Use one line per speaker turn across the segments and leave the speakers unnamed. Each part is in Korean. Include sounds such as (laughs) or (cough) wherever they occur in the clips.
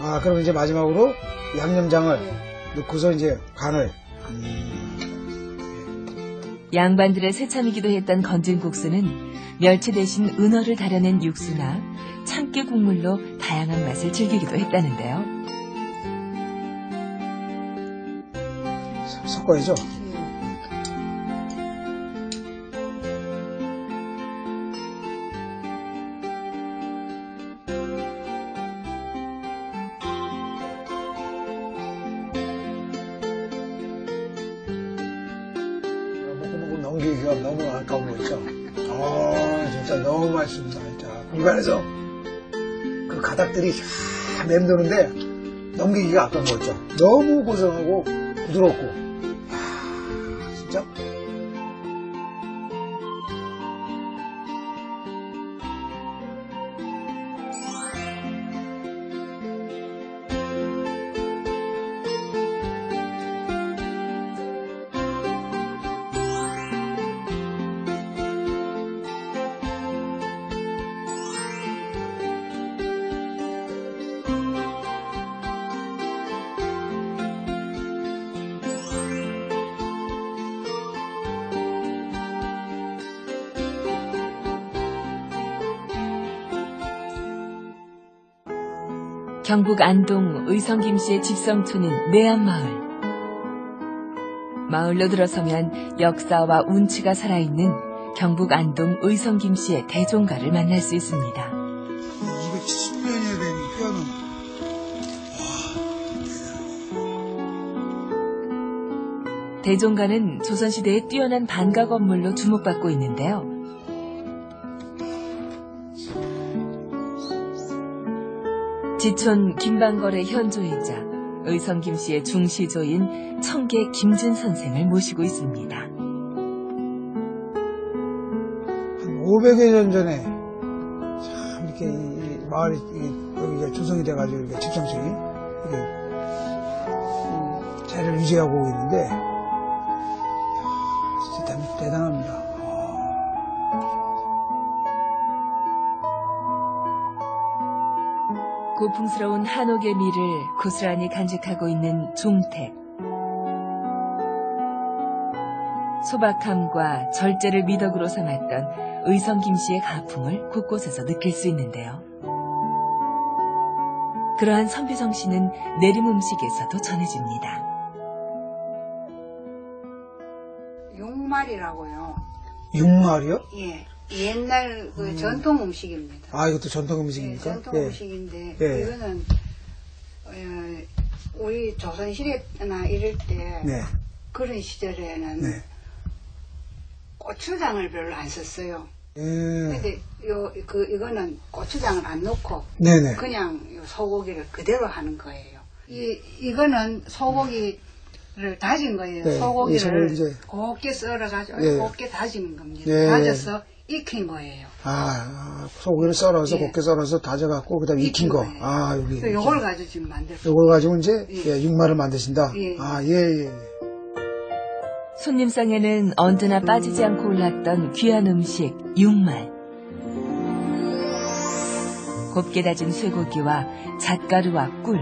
아, 그럼 이제 마지막으로 양념장을
네.
넣고서 이제 간을. 음,
양반들의 새참이기도 했던 건진국수는 멸치 대신 은어를 달여낸 육수나 참깨 국물로 다양한 맛을 즐기기도 했다는데요.
섞어야죠. 넘기기가 너무 아까운 거 있죠. 어, 진짜 너무 맛있습니다. 진짜. 입안에서 그 가닥들이 쫙 맴도는데 넘기기가 아까운 거 있죠. 너무 고소하고 부드럽고. 아, 진짜.
경북 안동 의성 김씨의 집성촌인 내암마을. 마을로 들어서면 역사와 운치가 살아있는 경북 안동 의성 김씨의 대종가를 만날 수 있습니다.
270년이 된 뼈는
대종가는 조선시대의 뛰어난 반가 건물로 주목받고 있는데요. 지촌 김방걸의 현조이자 의성 김씨의 중시조인 청계 김준 선생을 모시고 있습니다.
한 500여 년 전에 참 이렇게 이- 이 마을이 이- 여기가 조성이 돼가지고 이렇게 집성촌이 이렇게 이 자리를 유지하고 있는데 이야, 진짜 대- 대단합니다.
고풍스러운 한옥의 미를 고스란히 간직하고 있는 종택. 소박함과 절제를 미덕으로 삼았던 의성 김씨의 가풍을 곳곳에서 느낄 수 있는데요. 그러한 선비 정신은 내림 음식에서도 전해집니다.
용말이라고요.
육말이요?
예. 옛날 그 전통 음식입니다.
아 이것도 전통
예,
음식입니까?
전통
예.
음식인데
예.
이거는 어, 우리 조선시대나 이럴 때
네.
그런 시절에는
네.
고추장을 별로 안 썼어요.
예.
근데 요, 그, 이거는 고추장을 안 넣고
네네.
그냥 요 소고기를 그대로 하는 거예요. 이, 이거는 소고기를 다진 거예요.
네, 이
소고기를
소고기 이제-
곱게 썰어가지고
예.
곱게 다지는 겁니다.
예.
다져서 익힌 거예요.
아, 아, 소고기를 썰어서
예.
곱게 썰어서 다져갖고 그다음 에 익힌 거.
거예요.
아 여기.
그래서 요걸 가지고 지금 만들
요걸 가지고 이제
예.
예, 육마를 만드신다.
예.
아 예, 예.
손님상에는 언제나 빠지지 않고 올랐던 귀한 음식 육말. 곱게 다진 쇠고기와 잣가루와 꿀,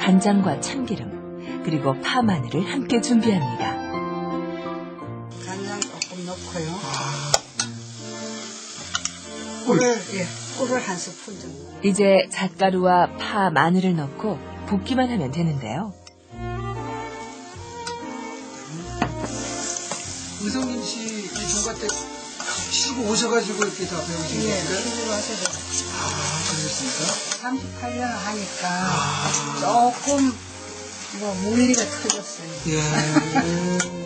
간장과 참기름, 그리고 파 마늘을 함께 준비합니다.
간장 조금 넣고요.
아.
꿀을 예, 꿀을 한 스푼 정도.
이제 잣가루와 파, 마늘을 넣고 볶기만 하면 되는데요.
의성김 씨이 종가 때 시고 오셔가지고 이렇게 다 배우신
예,
거예요?
시집을 하셔서
아, 그러셨습니까?
38년을 하니까 조금 뭐 물리가 터졌어요.
예. (laughs)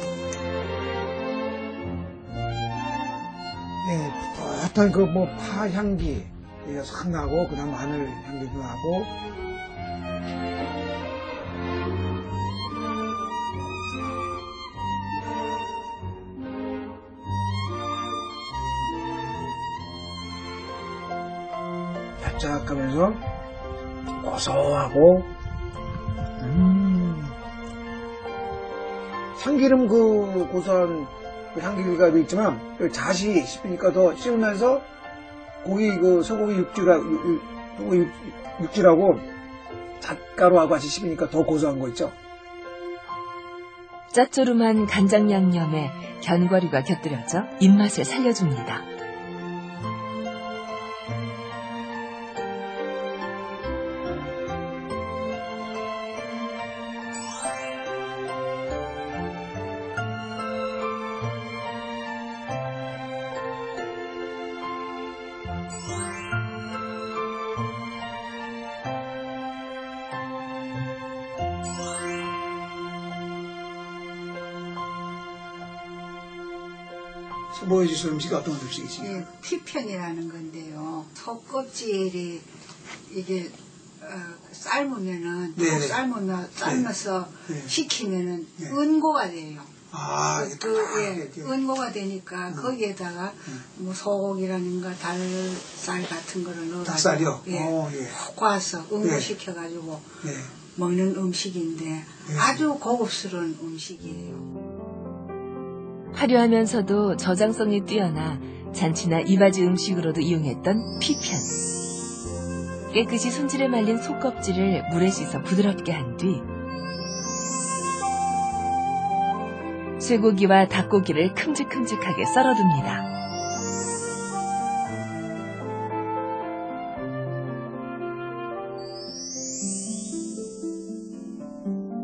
예, 어떤 그 뭐 파 향기 이게 싹 나고 그다음 마늘 향기도 나고. 짭짤하면서 고소하고 음. 참기름 그 고소한 그 향기가 있지만 그 잣이 씹으니까 더 씹으면서 고기 그 소고기 육질하 소고기 육, 육질하고 잣가루하고 같이 씹으니까 더 고소한 거 있죠?
짭조름한 간장 양념에 견과류가 곁들여져 입맛을 살려줍니다.
보여주실 음식이 어떤 음식이지?
예, 피편이라는 건데요. 속껍질이 이게 어, 삶으면은. 삶으면 삶아서
네.
식히면은
네.
은고가 돼요.
아,
그,
딱
예. 은고가 되니까 거기에다가 뭐 소고기라든가 달쌀 같은 거를 넣어가지고
닭살이요?
예,
어, 예.
푹 과서
네.
응고시켜 가지고
네.
먹는 음식인데
네.
아주 고급스러운 음식이에요.
화려하면서도 저장성이 뛰어나 잔치나 이바지 음식으로도 이용했던 피편. 깨끗이 손질해 말린 속껍질을 물에 씻어 부드럽게 한 뒤 쇠고기와 닭고기를 큼직큼직하게 썰어둡니다.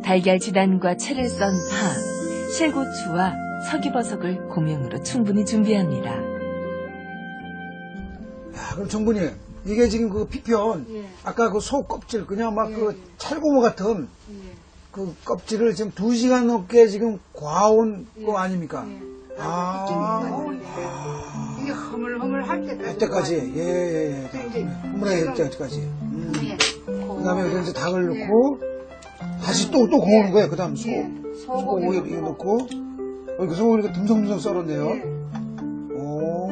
달걀 지단과 채를 썬 파, 실고추와 서기버섯을 고명으로 충분히 준비합니다.
야, 그럼 정분이 이게 지금 그 피편
예.
아까 그 소 껍질 그냥 막
예,
그
예.
찰고무 같은
예.
그 껍질을 지금 두 시간 넘게 지금 과온
예.
거 아닙니까?
예.
아,
아, 이게 흐물흐물 할 때까지.
할 때까지 예 예예
그 이제
흐물하게 할
지금-
때까지 음.
예.
그다음에 여기 이제 닭을
예.
넣고 다시 또또 구우는 거예요. 그 다음 소
예.
소고기
소고기
이거 넣고 어, 그 소고기가 듬성듬성 썰었네요.
예.
오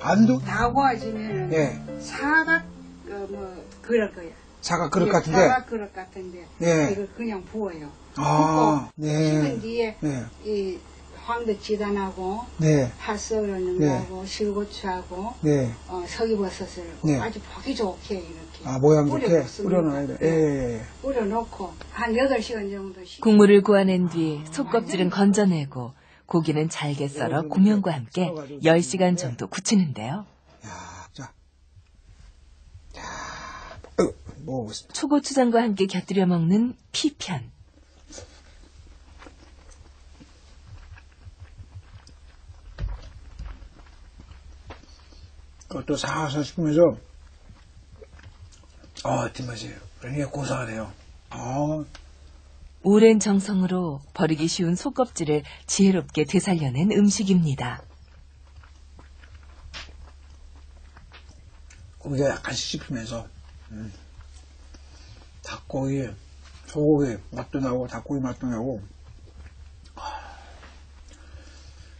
안도
다 구워지면은
예
사각 그뭐 그럴 거야.
사각 그릇
예,
같은데
사각 그릇 같은데
예.
이걸 그냥 부어요.
아
식은
네.
뒤에
네.
이 황도 지단하고
네.
파 썰는
네.
거하고 실고추하고
네.
어, 서기버섯을
네.
아주 보기 좋게 이렇게
아, 모양 좋게. 뿌려놔야 돼. 예, 예, 예.
뿌려놓고 한 8시간 정도 식
국물을 구워낸 뒤 속껍질은 건져내고 고기는 잘게 썰어 고명과 함께 10시간 정도 굳히는데요.
야, 자. 자, 어, 먹어보겠습니다.
초고추장과 함께 곁들여 먹는 피편.
그것도 사서 씹으면서, 아, 뒷맛이에요. 굉장히 고소하네요. 아,
오랜 정성으로 버리기 쉬운 속껍질을 지혜롭게 되살려낸 음식입니다.
고기가 약간씩 씹히면서, 음. 닭고기, 소고기 맛도 나고, 닭고기 맛도 나고, 아,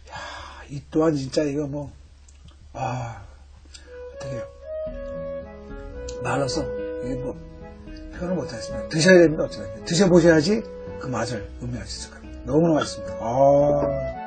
야, 이 또한 진짜 이거 뭐, 아, 어떻게, 말로서, 이게 뭐, 표현을 못하겠습니다. 드셔야 됩니다, 어쩌다. 드셔보셔야지 그 맛을 음미할 수 있을 겁니다. 너무나 맛있습니다. 아.